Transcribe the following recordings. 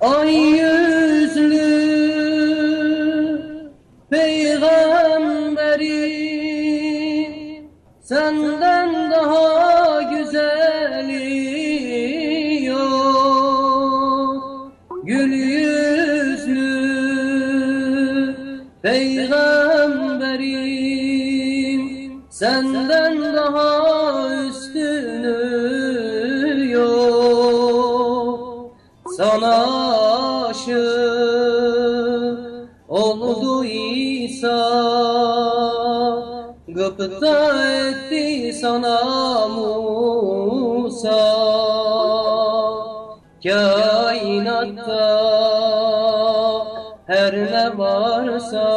Ay yüzlü peygamberim Senden daha güzeli yok. Gül yüzlü peygamberim Senden daha üstünü yok. Sana aşık oldu İsa. Gıpta etti sana Musa. Kainatta her ne varsa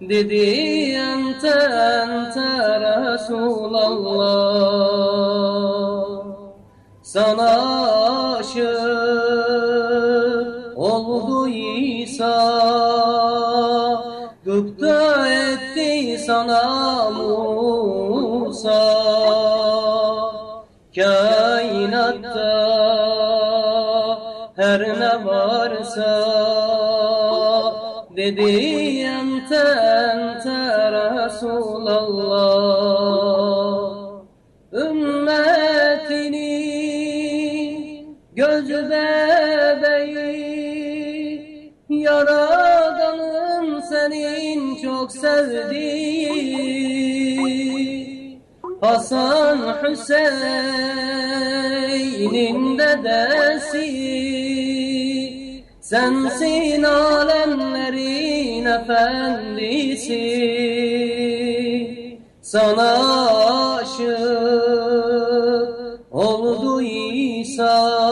Dedi ente ente Resulallah. Sana aşık oldu İsa Gıpta etti sana Musa. Kainatta her ne varsa Dedi ente ente Resulallah. Ümmetinin göz bebeği çok sevdiği Hasan Hüseyin'in dedesi. Sensin alemlerin efendisi. Sana aşık oldu İsa.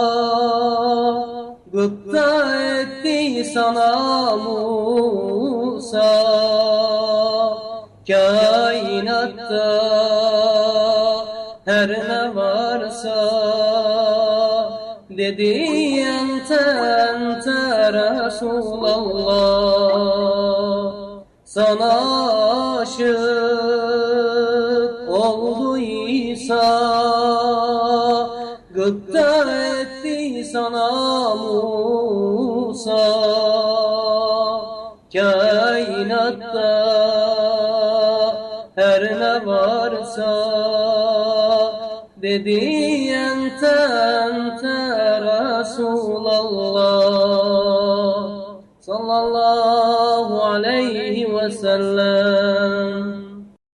Gıpta etti sana Musa Kainatta her ne varsa Dedi ente ente Resulallah. Sana aşık oldu İsa Gıpta etti sana Musa Kainatta her ne varsa Dedi ente ente Resulallah Sallallahu aleyhi ve sellem